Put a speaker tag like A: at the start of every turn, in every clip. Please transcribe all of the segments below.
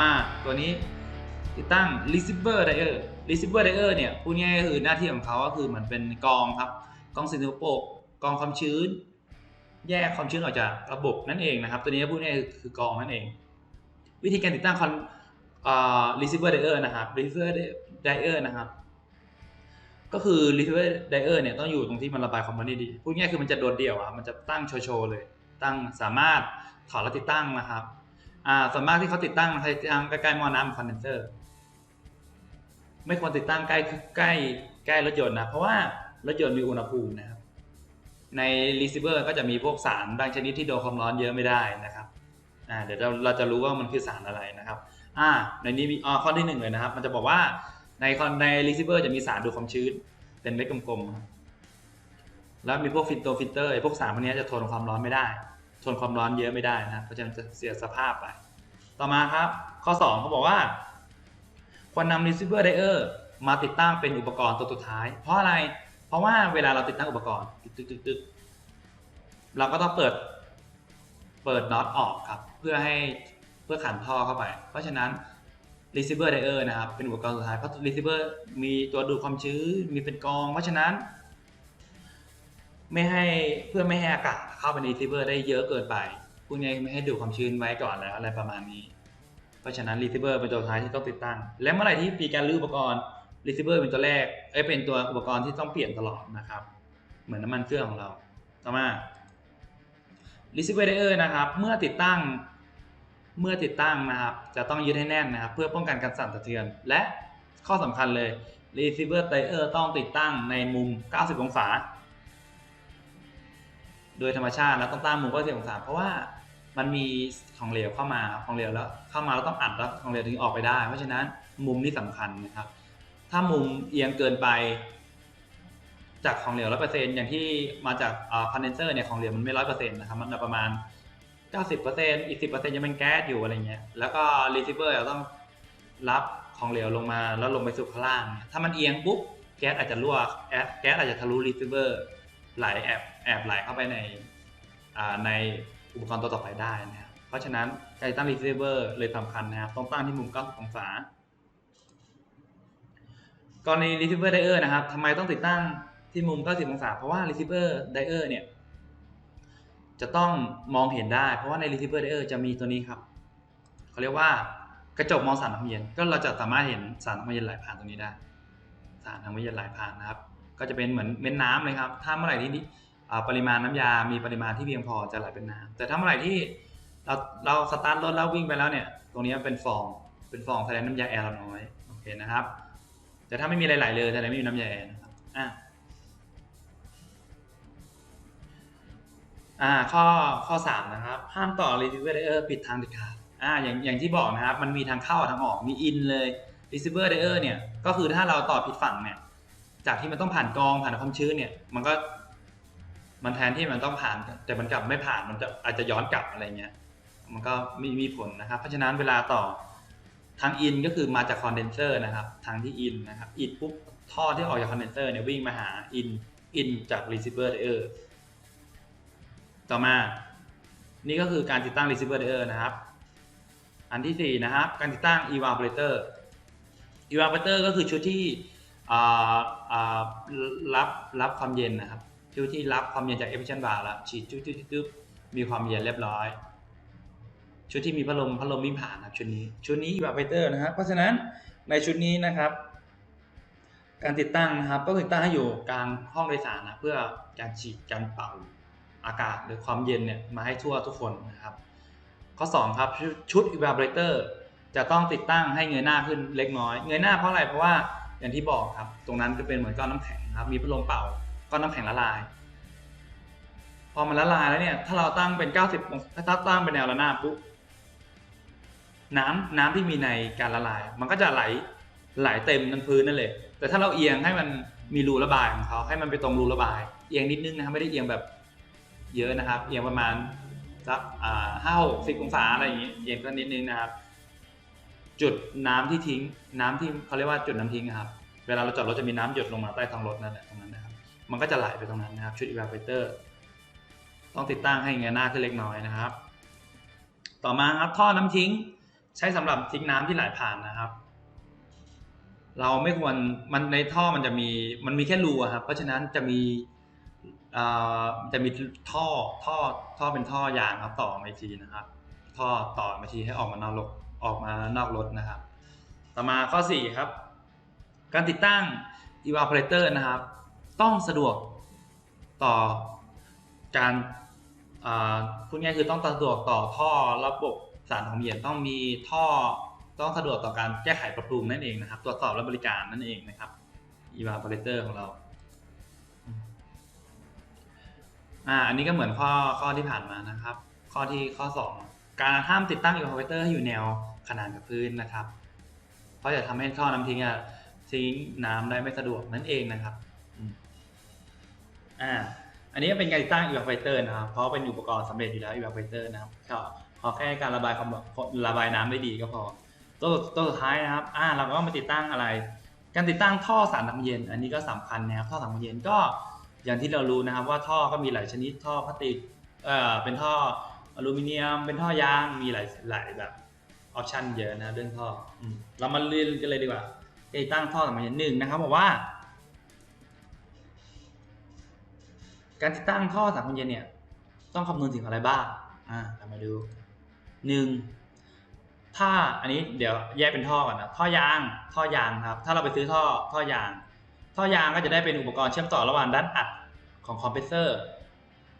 A: อ่าตัวนี้ติดตั้ง receiver dryer receiver dryer เนี่ยพูดง่ายก็คือหน้าที่ของเขาก็คือเหมือนเป็นกองครับกองสิ่งสกปรกกองความชื้น แยกความชื้นออกจากระบบนั่นเองนะครับ ตัวนี้พูดง่ายคือกองนั่นเอง วิธีการติดตั้งคอนอ่า receiver dryer นะครับ receiver dryer นะครับก็คือ receiver dryer เนี่ยต้องอยู่ตรงที่มันระบายความร้อนได้ดีพูดง่ายคือมันจะโดดเดี่ยวอะมันจะตั้งโชว์ๆเลย ตั้งสามารถถอดแล้วติดตั้งนะครับ อ่าส่วนมากที่เขาติดตั้งเขาจะติดตั้งใกล้ๆหม้อน้ำคอนเดนเซอร์ ไม่ควรติดตั้งใกล้ใกล้ใกล้รถยนต์นะ เพราะว่ารถยนต์มีอุณหภูมินะครับ ในรีเซิเวอร์ก็จะมีพวกสารบางชนิดที่โดนความร้อนเยอะไม่ได้นะครับอ่าเดี๋ยวเราเราจะรู้ว่ามันคือสารอะไรนะครับอ่าในนี้มีอ่าข้อที่หนึ่งเลยนะครับ มันจะบอกว่าในคอนในรีเซิเวอร์จะมีสารดูดความชื้น เป็นเม็ดกลมๆ แล้วมีพวกฟิลโตฟิลเตอร์พวกสารพวกนี้จะทนความร้อนไม่ได้ ทนความร้อนเยอะไม่ได้นะเพราะฉะนั้นจะเสียสภาพไป ต่อมาครับ ข้อ 2เขาบอกว่า ควรนำ receiver dryer มาติดตั้งเป็นอุปกรณ์ตัวสุดท้าย เพราะอะไร เพราะว่าเวลาเราติดตั้งอุปกรณ์ตึกตึกตึกเราก็ต้องเปิด เปิดน็อตออกครับ เพื่อให้เพื่อขันท่อเข้าไป เพราะฉะนั้น receiver dryer นะครับ เป็นอุปกรณ์สุดท้าย เพราะ receiver มีตัวดูดความชื้น มีเป็นกอง เพราะฉะนั้น ไม่ให้เพื่อไม่ให้อากาศเข้าไปใน receiver ได้เยอะเกินไปพูดง่ายๆไม่ให้ดูดความชื้นไว้ก่อนแล้วอะไรประมาณนี้ เพราะฉะนั้น receiver เป็นตัวท้ายที่ต้องติดตั้ง และเมื่อไหร่ที่มีการรื้ออุปกรณ์ receiver เป็นตัวแรกเอ้ยเป็นตัวอุปกรณ์ที่ต้องเปลี่ยนตลอดนะครับ เหมือนน้ำมันเครื่องของเรา ต่อมา receiver dryer นะครับ เมื่อติดตั้ง เมื่อติดตั้งนะครับ จะต้องยึดให้แน่นนะครับ เพื่อป้องกันการสั่นสะเทือน และข้อสำคัญเลย receiver dryer ต้องติดตั้งในมุม 90 องศา โดยธรรมชาติแล้วต้องตั้งมุม90องศาเพราะว่ามันมีของเหลวเข้ามาของเหลวแล้วเข้ามาแล้วต้องอัดแล้วของเหลวถึงออกไปได้ เพราะฉะนั้นมุมนี่สำคัญนะครับ ถ้ามุมเอียงเกินไป จากของเหลวร้อยเปอร์เซ็นต์อย่างที่มาจากคอนเดนเซอร์เนี่ยของเหลวมันไม่ร้อยเปอร์เซ็นต์นะครับมันประมาณเก้าสิบเปอร์เซ็นต์อีกสิบเปอร์เซ็นยังเป็นแก๊สอยู่อะไรเงี้ยแล้วก็รีเซิเวอร์ต้องรับของเหลวลงมาแล้วลงไปสู่ข้างล่าง ถ้ามันเอียงปุ๊บแก๊สอาจจะรั่วแก๊สอาจจะทะลุรีเซิเวอร์ ไหลแอบแอบไหลเข้าไปในในอุปกรณ์ตัวต่อไปได้นะครับ เพราะฉะนั้นการตั้งรีซิเวอร์เลยสำคัญนะครับต้องตั้งที่มุม90องศากรณี receiver dryer นะครับทำไมต้องติดตั้งที่มุม 90 องศา เพราะว่า receiver dryer เนี่ย จะต้องมองเห็นได้ เพราะว่าใน receiver dryer จะมีตัวนี้ครับ เขาเรียกว่ากระจกมองสารทางเย็น ก็เราจะสามารถเห็นสารทางเย็นไหลผ่านตรงนี้ได้ สารทางเย็นไหลผ่านนะครับ ก็จะเป็นเหมือนเม็ดน้ำเลยครับ ถ้าเมื่อไหร่ที่ปริมาณน้ำยา มีปริมาณที่เพียงพอจะไหลเป็นน้ำแต่ถ้าเมื่อไหร่ที่เราเราสตาร์ทรถแล้ววิ่งไปแล้วเนี่ย ตรงนี้เป็นฟอง เป็นฟองแสดงน้ำยาแอร์เราน้อย โอเคนะครับ แต่ถ้าไม่มีอะไรไหลเลยแสดงไม่มีน้ำยาแอร์นะครับ อะอ่าข้อข้อสามนะครับ ห้ามต่อ receiver layer ปิดทางเด็ดขาดอ่าอย่างอย่างที่บอกนะครับ มันมีทางเข้าทางออกมี in เลย receiver layer เนี่ยก็คือถ้าเราต่อผิดฝั่งเนี่ย จากที่มันต้องผ่านกองผ่านความชื้นเนี่ย มันก็ มันแทนที่มันต้องผ่าน แต่มันกลับไม่ผ่านมันจะอาจจะย้อนกลับอะไรเงี้ย มันก็มีมีผลนะครับ เพราะฉะนั้นเวลาต่อทางอินก็คือมาจากคอนเดนเซอร์นะครับ ทางที่อินนะครับอินปุ๊บท่อที่ออกจากคอนเดนเซอร์เนี่ยวิ่งมาหาอินอินจากรีเซิเวอร์เออร์ต่อมา นี่ก็คือการติดตั้งรีเซิเวอร์เออร์นะครับ อันที่สี่นะครับ การติดตั้ง evaporator evaporator ก็คือชุดที่ รับรับความเย็นนะครับชุดที่รับความเย็นจาก efficient bar แล้วฉีดจุ๊บจุ๊บจุ๊บมีความเย็นเรียบร้อย ชุดที่มีพัดลมพัดลมวิ่งผ่านนะครับชุดนี้ ชุดนี้ evaporator นะครับเพราะฉะนั้นในชุดนี้นะครับ การติดตั้งนะครับก็ติดตั้งให้อยู่กลางห้องโดยสารนะเพื่อการฉีดการเป่าอากาศหรือความเย็นเนี่ยมาให้ทั่วทุกคนนะครับ ข้อ 2 ครับชุดชุด evaporator จะต้องติดตั้งให้เงยหน้าขึ้นเล็กน้อย เงยหน้าเพราะอะไรเพราะว่า อย่างที่บอกครับ ตรงนั้นจะเป็นเหมือนก้อนน้ำแข็งครับ มีพัดลมเป่าก้อนน้ำแข็งละลาย พอมันละลายแล้วเนี่ย ถ้าเราตั้งเป็น 90องศาถ้าตั้งเป็นแนวระนาบปุ๊บน้ำน้ำที่มีในการละลาย มันก็จะไหลไหลเต็มทั้งพื้นนั่นเลยแต่ถ้าเราเอียงให้มันมีรูระบายของเขาให้มันไปตรงรูระบาย เอียงนิดนึงนะครับไม่ได้เอียงแบบเยอะนะครับ เอียงประมาณสักห้าหกสิบองศาอะไรอย่างนี้เอียงก็นิดนึงนะครับ จุดน้ำที่ทิ้ง น้ำที่เขาเรียกว่าจุดน้ำทิ้งครับ เวลาเราจอดรถจะมีน้ำหยดลงมาใต้ท้องรถนั่นแหละตรงนั้นนะครับ มันก็จะไหลไปตรงนั้นนะครับ ชุด evaporator ต้องติดตั้งให้เงยหน้าขึ้นเล็กน้อยนะครับ ต่อมาครับท่อน้ำทิ้ง ใช้สำหรับทิ้งน้ำที่ไหลผ่านนะครับ เราไม่ควรมันในท่อมันจะมีมันมีแค่รูครับ เพราะฉะนั้นจะมีจะมีท่อท่อท่อเป็นท่อยางครับต่อมาอีกทีนะครับ ท่อต่อมาทีให้ออกมานอกรถ ออกมานอกรถนะครับ ต่อมาข้อ 4 ครับ การติดตั้ง evaporator นะครับ ต้องสะดวกต่อการพูดง่ายคือต้องสะดวกต่อท่อระบบสารของเย็นต้องมีท่อต้องสะดวกต่อการแก้ไขปรับปรุงนั่นเองนะครับตรวจสอบและบริการนั่นเองนะครับ evaporator ของเราอ่าอันนี้ก็เหมือนข้อข้อที่ผ่านมานะครับ ข้อที่ข้อ 2 การห้ามติดตั้ง evaporator ให้อยู่แนว ขนานกับพื้นนะครับ เพราะจะทำให้ท่อน้ำทิ้งอะทิ้งน้ำได้ไม่สะดวกนั่นเองนะครับอ่าอันนี้เป็นการติดตั้ง evaporator นะครับ เพราะเป็นอุปกรณ์สำเร็จอยู่แล้ว evaporator นะครับก็ขอแค่การระบายความระบายน้ำได้ดีก็พอตัวตัวสุดท้ายนะครับ อ่า เราก็มาติดตั้งอะไร การติดตั้งท่อสารน้ำเย็น อันนี้ก็สำคัญนะครับ ท่อสารน้ำเย็นก็อย่างที่เรารู้นะครับ ว่าท่อก็มีหลายชนิด ท่อพลาสติก เอ่อ เป็นท่ออลูมิเนียม เป็นท่อยาง มีหลายหลายแบบ ออปชันเยอะนะเรื่องท่ออืมเรามาเรียนกันเลยดีกว่าติดตั้งท่อสารน้ำเย็นหนึ่งนะครับบอกว่า การติดตั้งท่อสารน้ำเยนเนี่ย ต้องคำนึงถึงอะไรบ้างอ่าเรามาดูหนึ่งถ้าอันนี้เดี๋ยวแยกเป็นท่อก่อนนะท่อยางท่อยางครับ ถ้าเราไปซื้อท่อท่อยาง ท่อยางก็จะได้เป็นอุปกรณ์เชื่อมต่อระหว่างด้านอัดของคอมเพรสเซอร์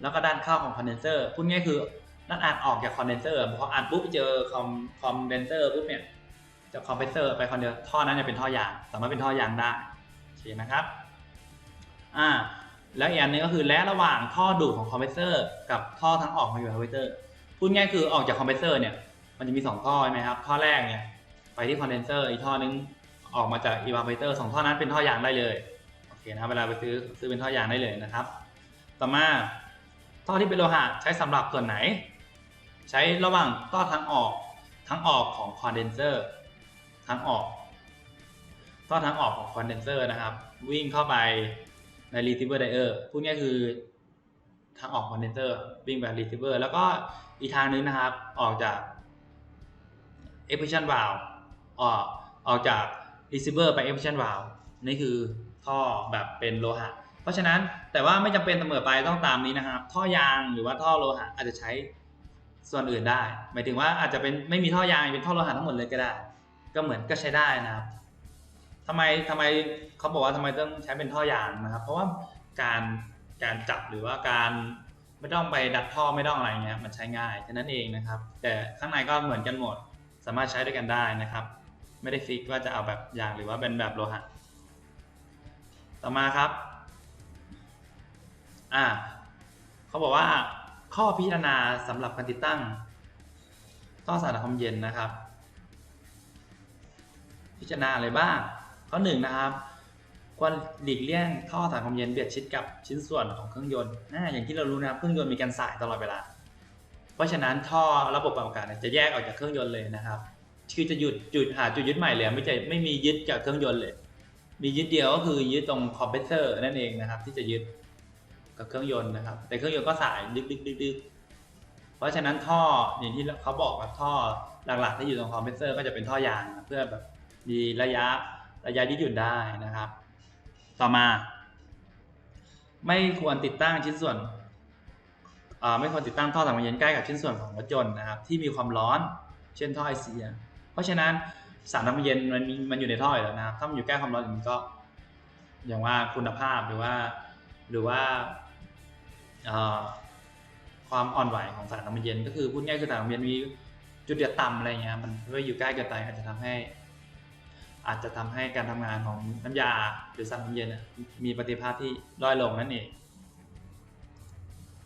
A: แล้วก็ด้านเข้าของคอนเดนเซอร์พูดง่ายคือ ด้านอัดออกจากคอนเดนเซอร์พออัดปุ๊บไปเจอคอมคอมเดนเซอร์ปุ๊บเนี่ยจากคอมเพรสเซอร์ไปคอนเดนท่อนั้นจะเป็นท่อยาง สามารถเป็นท่อยางได้โอเคนะครับอ่าแล้วอีกอันนึงก็คือและระหว่างท่อดูดของคอมเพรสเซอร์กับท่อทั้งออกของยูเวเตอร์พูดง่ายคือออกจากคอมเพรสเซอร์เนี่ยมันจะมี 2 ท่อใช่ไหมครับท่อแรกเนี่ยไปที่คอนเดนเซอร์อีกท่อนึงออกมาจากอีวาเ r เตอร์สองท่อนั้นเป็นท่อยางได้เลยโอเคนะครับเวลาไปซื้อซื้อเป็นท่อยางได้เลยนะครับ ต่อมาท่อที่เป็นโลหะใช้สำหรับส่วนไหน ใช้ระหว่างท่อทางออกทั้งออกของคอนเดนเซอร์ทางออกท่อทางออกของคอนเดนเซอร์นะครับ วิ่งเข้าไปใน receiver diode พูดง่ายคือทางออกคอนเดนเซอร์วิ่งไป receiver แล้วก็อีกทางนึงนะครับ ออกจาก effusion valve ออกออกจาก receiver ไป effusion valve นี่คือท่อแบบเป็นโลหะ เพราะฉะนั้นแต่ว่าไม่จำเป็นเสมอไปต้องตามนี้นะครับ ท่อยางหรือว่าท่อโลหะอาจจะใช้ ส่วนอื่นได้ หมายถึงว่าอาจจะเป็นไม่มีท่อยางเป็นท่อโลหะทั้งหมดเลยก็ได้ ก็เหมือนก็ใช้ได้นะครับทำไมทำไมเขาบอกว่าทำไมต้องใช้เป็นท่อยางนะครับ เพราะว่าการการจับหรือว่าการไม่ต้องไปดัดท่อไม่ต้องอะไรเงี้ยมันใช้ง่ายแค่นั้นเองนะครับ แต่ข้างในก็เหมือนกันหมด สามารถใช้ด้วยกันได้นะครับ ไม่ได้ฟิกว่าจะเอาแบบยางหรือว่าเป็นแบบโลหะต่อมาครับอ่าเขาบอกว่า ข้อพิจารณาสำหรับการติดตั้งท่อสารความเย็นนะครับ พิจารณาอะไรบ้าง ข้อหนึ่งนะครับควรหลีกเลี่ยงท่อสารความเย็นเบียดชิดกับชิ้นส่วนของเครื่องยนต์อ่าอย่างที่เรารู้นะครับเครื่องยนต์มีการสายตลอดเวลา เพราะฉะนั้นท่อระบบปรับอากาศจะแยกออกจากเครื่องยนต์เลยนะครับคือจะหยุดจุดหาจุดยึดใหม่เลยไม่จะไม่มียึดจากเครื่องยนต์เลย มียึดเดียวก็คือยึดตรงคอมเพรสเซอร์นั่นเองนะครับ ที่จะยึด กับเครื่องยนต์นะครับ แต่เครื่องยนต์ก็สายดึกดึกดึกดึกเพราะฉะนั้นท่ออย่างที่เขาบอกว่าท่อหลักๆที่อยู่ตรงคอมเพรสเซอร์ก็จะเป็นท่อยางเพื่อแบบมีระยะระยะยืดหยุ่นได้นะครับ ต่อมา ไม่ควรติดตั้งชิ้นส่วนไม่ควรติดตั้งท่อสารความเย็นใกล้กับชิ้นส่วนของรถยนต์นะครับที่มีความร้อนเช่นท่อไอเสีย เพราะฉะนั้นสารน้ำเย็นมันมันอยู่ในท่ออยู่แล้วนะครับถ้ามันอยู่ใกล้ความร้อนอย่างนี้ก็ อย่างว่าคุณภาพหรือว่า หรือว่า ความอ่อนไหวของสารน้ำเย็น ก็คือพูดง่ายคือสารน้ำเย็นมีจุดเดือดต่ำอะไรเงี้ยมันเมื่ออยู่ใกล้เกินไปอาจจะทำให้ อาจจะทำให้การทำงานของน้ำยาหรือสารน้ำเย็นมีประสิภาพที่ด้อยลงนั่นเอง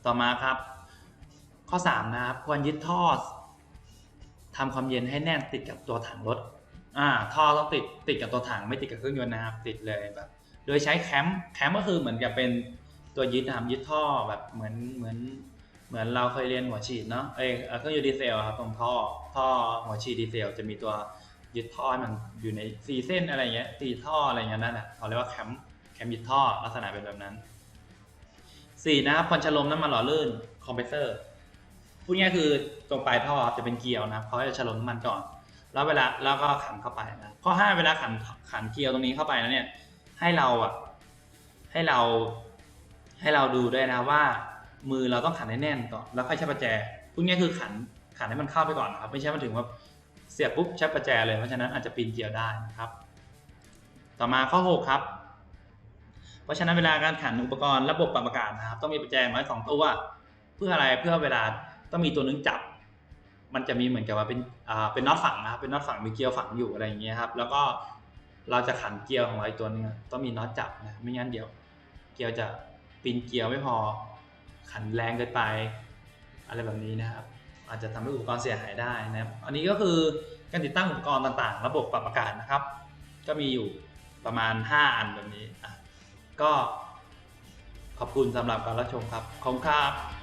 A: ต่อมาครับ ข้อ3นะครับควรยึดท่อทำความเย็นให้แน่นติดกับตัวถังรถอ่าท่อต้องติดติดกับตัวถังไม่ติดกับเครื่องยนต์นะครับติดเลยแบบ โดยใช้แคมป์แคมป์ก็คือเหมือนกับเป็น ตัวยึดนะครับยึดท่อแบบเหมือนเหมือนเหมือนเราเคยเรียนหัวฉีดเนาะเอยเครื่องยนต์ดีเซลครับตรงท่อท่อหัวฉีดดีเซลจะมีตัวยึดท่อให้มันอยู่ในสี่เส้นอะไรเงี้ยสี่ท่ออะไรเงี้ยนั่นแหละเขาเรียกว่าแคมป์แคมป์ยึดท่อลักษณะเป็นแบบนั้นสี่นะครับควันชะลมน้ำมันหล่อลื่นคอมเพรสเซอร์พูดง่ายคือตรงปลายท่อจะเป็นเกลียวนะครับเขาจะชะลมน้ำมันก่อน แล้วเวลาแล้วก็ขันเข้าไปนะข้อห้าเวลาขันขันเกลียวตรงนี้เข้าไปแล้วเนี่ยให้เราอะให้เรา ให้เราดูด้วยนะว่า มือเราต้องขันให้แน่นก่อนแล้วค่อยใช้ประแจพวกนี้คือขันขันให้มันเข้าไปก่อนนะครับไม่ใช่มาถึงว่าเสียบปุ๊บใช้ประแจเลยเพราะฉะนั้นอาจจะปีนเกลียวได้นะครับ ต่อมาข้อหกครับ เพราะฉะนั้นเวลาการขันอุปกรณ์ระบบปรับอากาศนะครับ ต้องมีประแจน้อยสองตัวเพื่ออะไรเพื่อเวลาต้องมีตัวนึงจับ มันจะมีเหมือนกับว่าเป็นอ่าเป็นน็อตฝังนะครับเป็นน็อตฝังมีเกลียวฝังอยู่อะไรอย่างเงี้ยครับ แล้วก็เราจะขันเกลียวของเราอีกตัวนึงต้องมีน็อตจับนะไม่งั้นเดี๋ยว เกลียวจะ ปีนเกลียวไม่พอ ขันแรงเกินไป อะไรแบบนี้นะครับ อาจจะทำให้อุปกรณ์เสียหายได้นะครับ อันนี้ก็คือการติดตั้งอุปกรณ์ต่างๆ ระบบปรับอากาศนะครับ ก็มีอยู่ประมาณ 5 อันแบบนี้ก็ขอบคุณสำหรับการรับชมครับขอบคุณครับ